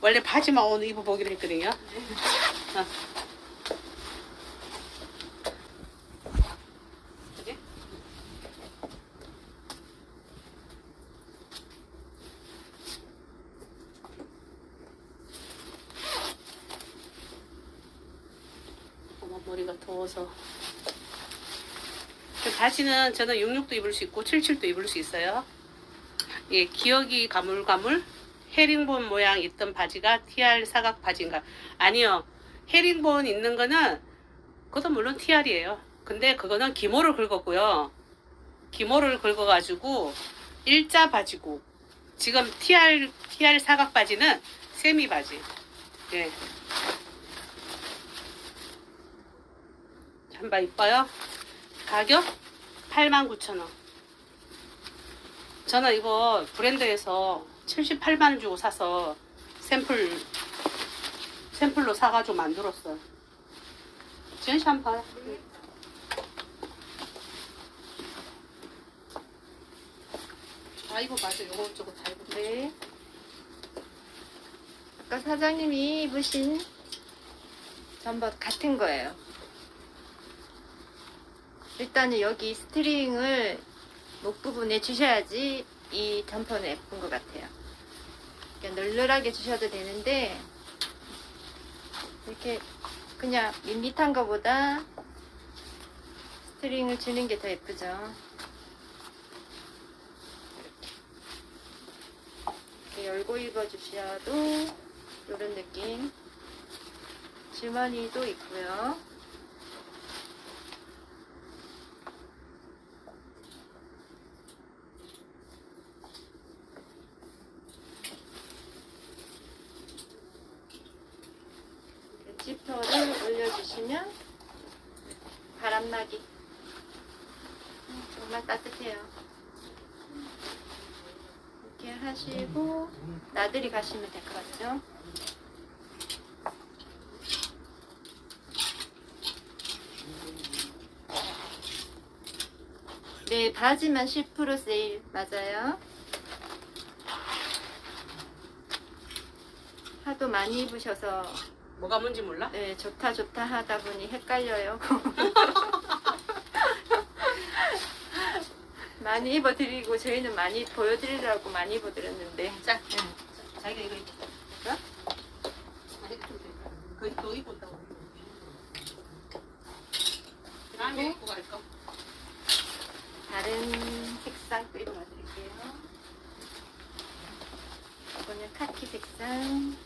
원래 바지만 오늘 입어보기로 했거든요. 어. 어머 머리가 더워서 그 바지는 저는 66도 입을 수 있고 77도 입을 수 있어요. 예, 기억이 가물가물 헤링본 모양 있던 바지가 TR 사각 바지인가? 아니요. 헤링본 있는 거는 그것도 물론 TR이에요. 근데 그거는 기모를 긁었고요. 기모를 긁어가지고 일자 바지고 지금 TR TR 사각 바지는 세미 바지. 예. 한바 이뻐요. 가격 89,000원. 저는 이거 브랜드에서 78만 원 주고 사서 샘플 샘플로 사가지고 만들었어요. 지은 씨 한번 봐요. 아 이거 맞아. 요거 저거 다 입었어. 네. 아까 사장님이 입으신 잠옷 같은 거예요. 일단은 여기 스트링을 목 부분에 주셔야지 이 점퍼는 예쁜 것 같아요. 그냥 널널하게 주셔도 되는데 이렇게 그냥 밋밋한 것보다 스트링을 주는 게 더 예쁘죠. 이렇게 열고 입어주셔도 이런 느낌. 주머니도 있고요. 이렇게 지퍼를 올려주시면 바람막이 음, 정말 따뜻해요. 이렇게 하시고 나들이 가시면 될 것 같죠? 네, 바지만 10% 세일 맞아요. 하도 많이 입으셔서 뭐가 뭔지 몰라? 네, 좋다 좋다 하다 보니 헷갈려요. 많이 입어드리고 저희는 많이 보여드리려고 많이 입어드렸는데 자, 자기가 이거 입고. 어? 아니, 좀 돼. 그거 너 입고 온다고. 다음에 입고 갈 거. 다른 색상 또 입어드릴게요. 이거는 카키 색상.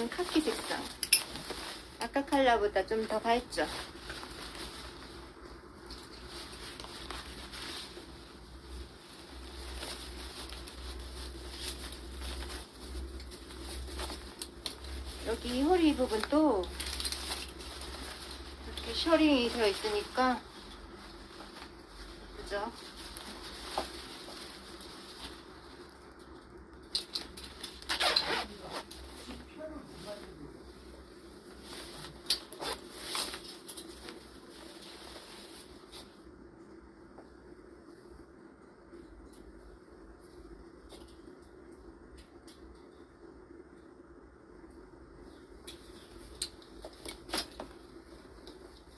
이 색상은 카키 색상. 아까 컬러보다 좀 더 밝죠? 여기 허리 부분도 이렇게 셔링이 되어 있으니까 그죠?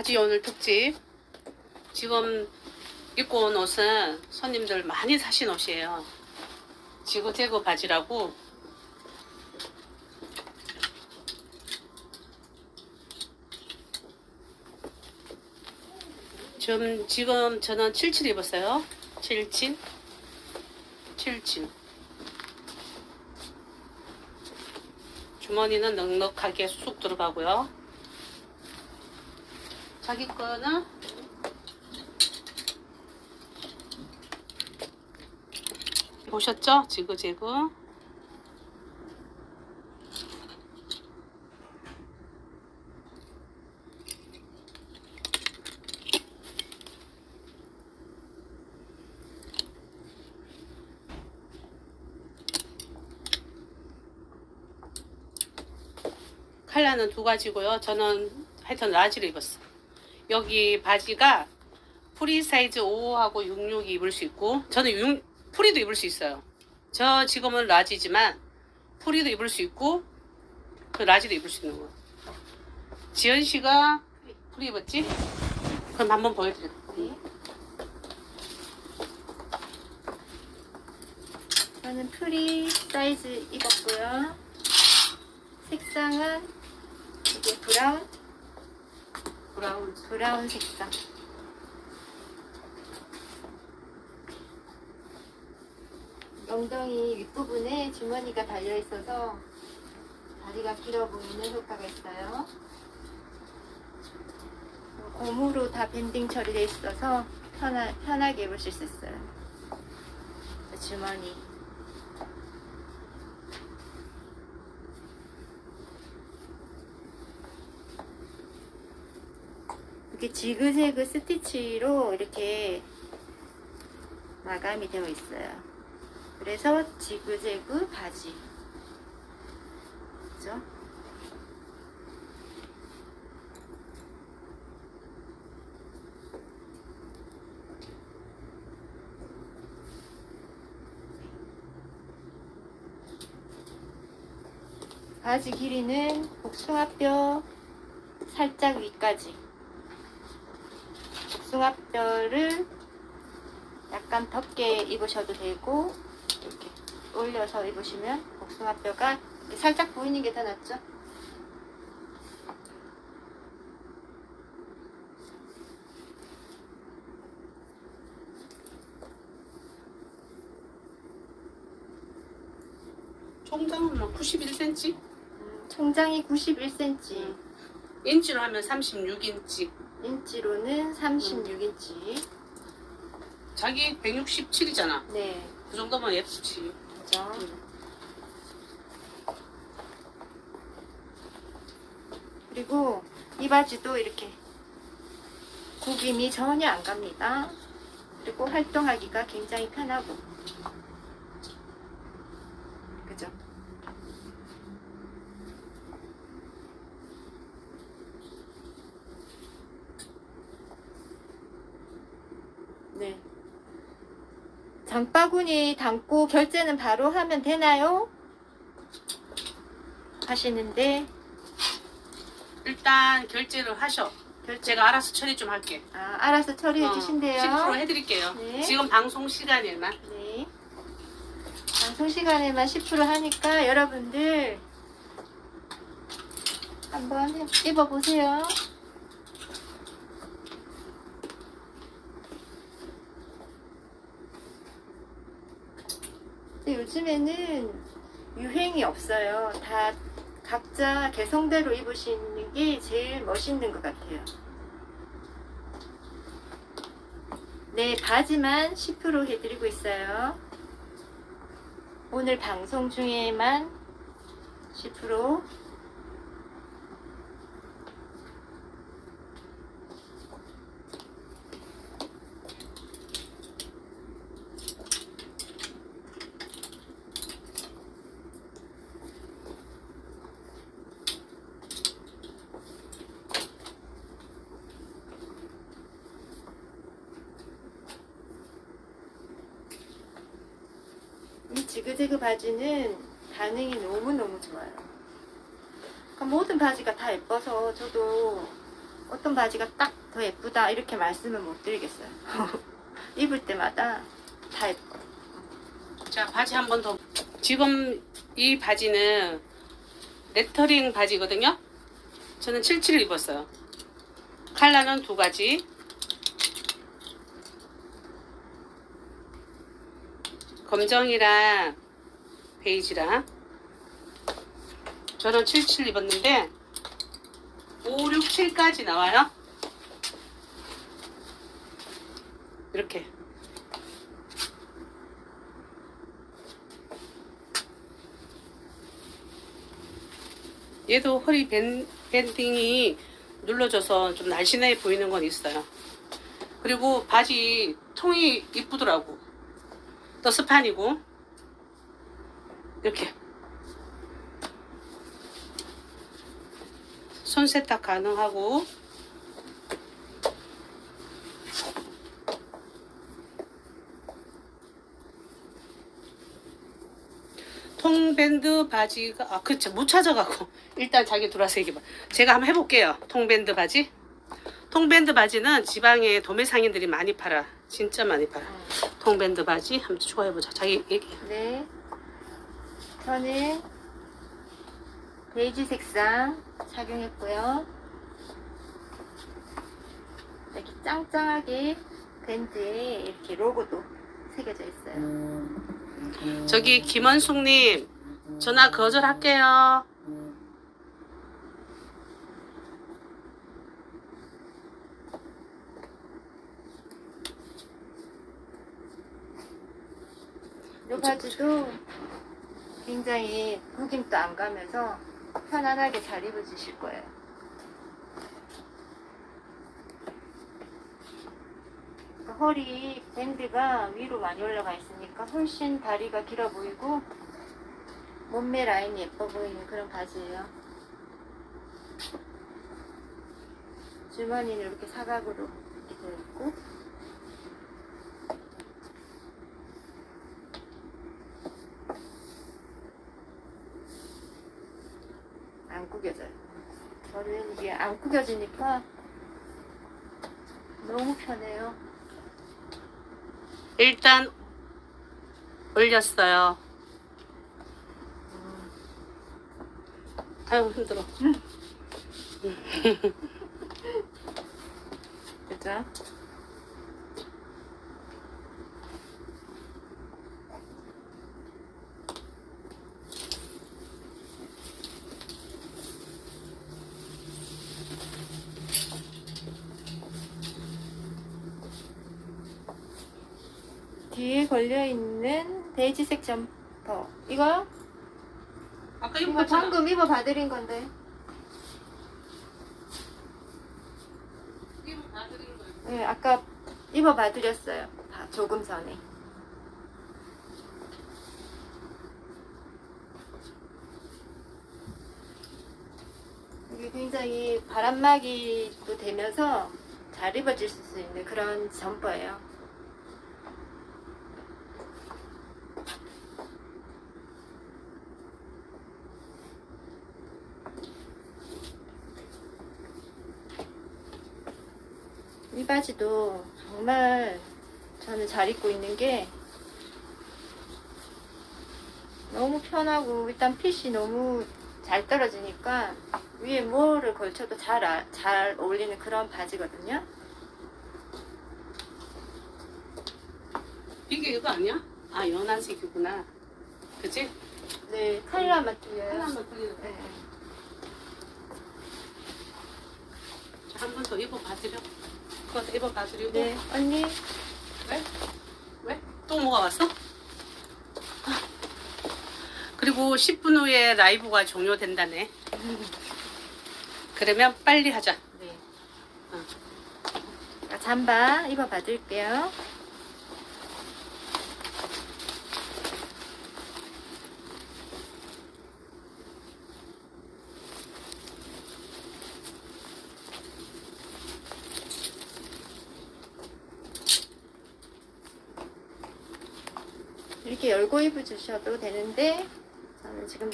바지 오늘 특집. 지금 입고 온 옷은 손님들 많이 사신 옷이에요. 지구 제거 바지라고. 지금, 지금 저는 77 입었어요. 77. 77. 주머니는 넉넉하게 쑥 들어가고요. 자기 거는 보셨죠? 지그재그 칼라는 두 가지고요. 저는 하여튼 라지를 입었어. 여기 바지가 프리 사이즈 5하고 66이 입을 수 있고 저는 6, 프리도 입을 수 있어요. 저 지금은 라지지만 프리도 입을 수 있고 그 라지도 입을 수 있는 거예요. 지연 씨가 프리 입었지? 그럼 한번 보여드려. 네. 저는 프리 사이즈 입었고요. 색상은 이게 브라운, 브라운. 색상. 엉덩이 윗부분에 주머니가 달려 있어서 다리가 길어 보이는 효과가 있어요. 고무로 다 밴딩 처리되어 있어서 편하, 편하게 입을 수 있었어요. 주머니. 이렇게 지그재그 스티치로 이렇게 마감이 되어 있어요. 그래서 지그재그 바지. 그죠? 바지 길이는 복숭아뼈 살짝 위까지. 복숭아뼈를 약간 덮게 입으셔도 되고 이렇게 올려서 입으시면 복숭아뼈가 살짝 보이는 게 더 낫죠? 총장은 뭐 91cm? 음, 총장이 91cm, 인치로 하면 36인치. 인치로는 36인치. 자기 167이잖아. 네, 그 정도면 예쁘지. 그죠? 그리고 이 바지도 이렇게 구김이 전혀 안 갑니다. 그리고 활동하기가 굉장히 편하고. 그죠? 네. 장바구니 담고 결제는 바로 하면 되나요? 하시는데 일단 결제를 하셔. 제가 알아서 처리 좀 할게. 아, 알아서 처리해 어, 주신대요. 10% 해드릴게요. 네. 지금 방송 시간에만. 네. 방송 시간에만 10% 하니까 여러분들 한번 해- 입어보세요. 근데 요즘에는 유행이 없어요. 다 각자 개성대로 입으시는 게 제일 멋있는 것 같아요. 네, 바지만 10% 해드리고 있어요. 오늘 방송 중에만 10% 이 지그재그 바지는 반응이 너무너무 좋아요. 그러니까 모든 바지가 다 예뻐서 저도 어떤 바지가 딱 더 예쁘다 이렇게 말씀을 못 드리겠어요. 입을 때마다 다 예뻐. 자, 바지 한 번 더. 지금 이 바지는 레터링 바지거든요. 저는 77을 입었어요. 컬러는 두 가지. 검정이랑 베이지랑. 저는 77 입었는데 5, 6, 7까지 나와요. 이렇게. 얘도 허리 밴, 밴딩이 눌러져서 좀 날씬해 보이는 건 있어요. 그리고 바지 통이 이쁘더라고. 또 스판이고. 이렇게. 손 세탁 가능하고. 통밴드 바지가 아 그쵸. 못 찾아가고. 일단 자기 들어와서 얘기해봐. 제가 한번 해볼게요. 통밴드 바지. 통밴드 바지는 지방에 도매 상인들이 많이 팔아. 진짜 많이 팔아 통밴드 바지 한번 추가해보자 자기 얘기 네. 저는 베이지 색상 착용했고요. 이렇게 짱짱하게 밴드에 이렇게 로고도 새겨져 있어요. 저기 김원숙님 전화 거절할게요. 이 바지도 굉장히 구김도 안 가면서 편안하게 잘 입어주실 거예요. 그러니까 허리 밴드가 위로 많이 올라가 있으니까 훨씬 다리가 길어 보이고 몸매 라인이 예뻐 보이는 그런 바지예요. 주머니는 이렇게 사각으로 이렇게 되어 있고 안 구겨져요. 저는 이게 안 구겨지니까 너무 편해요. 일단 올렸어요. 아유 힘들어. 그죠? 걸려 있는 베이지색 점퍼. 이거요? 아까 이거 이거 방금 방금 입어 봐드린 건데. 이거 다 드린 거예요. 네, 아까 입어 봐드렸어요. 다 조금 전에. 이게 굉장히 바람막이도 되면서 잘 입어질 수 있는 그런 점퍼예요 이 바지도 정말 저는 잘 입고 있는 게 너무 편하고 일단 핏이 너무 잘 떨어지니까 위에 뭐를 걸쳐도 잘, 아- 잘 어울리는 그런 바지거든요. 이게 이거 아니야? 아 연한색이구나. 그치? 네, 컬러만 틀려요. 틀리는 거. 네. 한번 더 입어봐 드려. 그거 더 입어봐드리고. 네, 언니 왜? 왜? 또 뭐가 왔어? 아. 그리고 10분 후에 라이브가 종료된다네. 그러면 빨리 하자. 네. 응. 자, 잠바 입어 봐드릴게요. 이렇게 열고 입어주셔도 되는데 저는 지금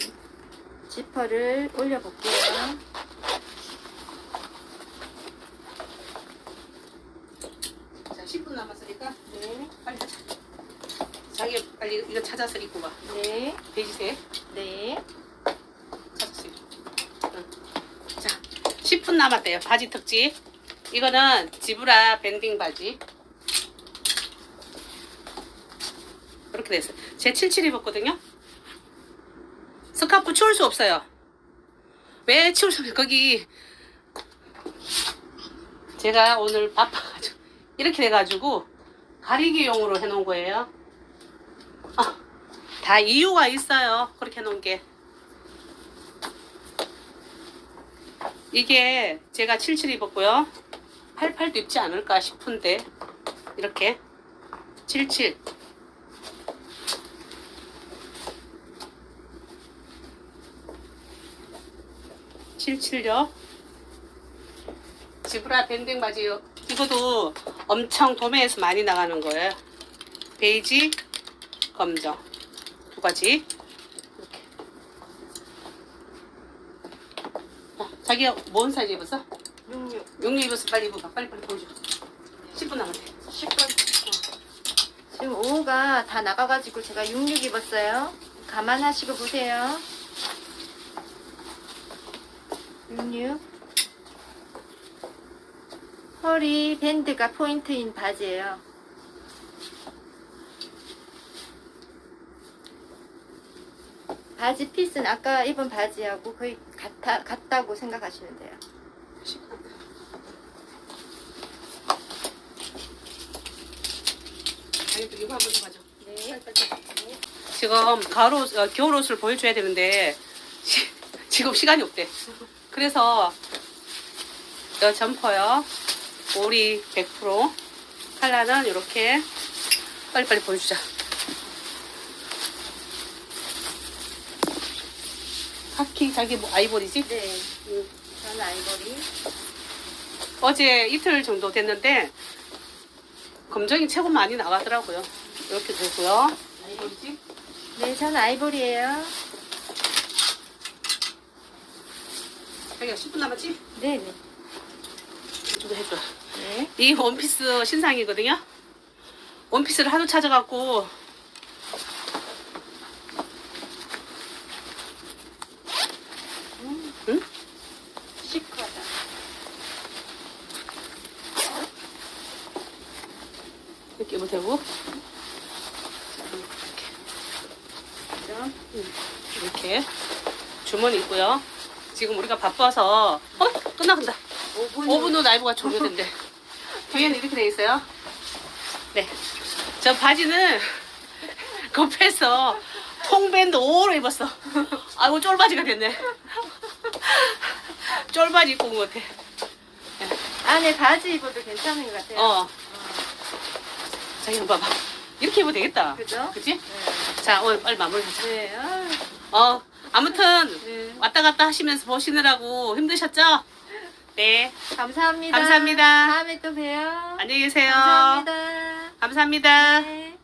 지퍼를 올려볼게요. 자, 10분 남았으니까 네, 빨리 하자. 자기 빨리 이거 찾아서 입고 가. 네, 돼지색 네. 찾았어. 응. 자, 10분 남았대요. 바지 특집. 이거는 지브라 밴딩 바지. 이렇게 됐어요. 제 77 입었거든요. 스카프 치울 수 없어요. 왜 치울 수 없어요? 거기 제가 오늘 바빠가지고 이렇게 돼가지고 가리기용으로 해놓은 거예요. 아, 다 이유가 있어요. 그렇게 해놓은 게. 이게 제가 77 입었고요. 88도 입지 않을까 싶은데 이렇게 77 77요. 지브라 밴딩 바지 이것도 엄청 도매에서 많이 나가는 거예요. 베이지, 검정 두 가지 이렇게. 자, 자기가 뭔 사이즈 입었어? 66 용류 입었어 빨리 입어봐 빨리 빨리 보여줘. 10분 남았대. 10분 지금 5호가 다 나가가지고 제가 66 입었어요 감안하시고 보세요 66 허리 밴드가 포인트인 바지예요 바지 핏은 아까 입은 바지하고 거의 같아, 같다고 생각하시면 돼요 10분 남았대. 자기 또 이거 한번 더 가져. 네. 지금 가을옷, 어, 겨울 옷을 보여줘야 되는데 시- 지금 시간이 없대. 그래서 이 점퍼요. 오리 100% 컬러는 이렇게 빨리빨리 보여주자. 카키 자기 뭐 아이보리지? 네 음. 저는 아이보리 어제 이틀 정도 됐는데 검정이 최고 많이 나가더라고요. 이렇게 되고요. 아이보리지? 네 저는 아이보리예요 자기가 10분 남았지? 네네 좀 해줘. 네. 이 원피스 신상이거든요. 원피스를 하도 찾아갖고 음, 응? 시크하다 이렇게 입어도 되고 그죠? 이렇게 주머니 있고요. 지금 우리가 바빠서 어 끝나간다. 5분 5분 후 라이브가 종료된대. 뒤에는 이렇게 돼 있어요. 네. 저 바지는 급해서 통밴드 5로 입었어. 아이고 쫄바지가 됐네. 쫄바지 입고 온 것 같아. 안에 바지 입어도 괜찮은 것 같아요 어. 자기 봐봐. 이렇게 입어도 되겠다. 그죠? 그치? 네. 자, 오늘 빨리 마무리 하자. 네. 아, 어, 아무튼 네. 왔다 갔다 하시면서 보시느라고 힘드셨죠? 네. 감사합니다. 감사합니다. 다음에 또 봬요. 안녕히 계세요. 감사합니다. 감사합니다. 네.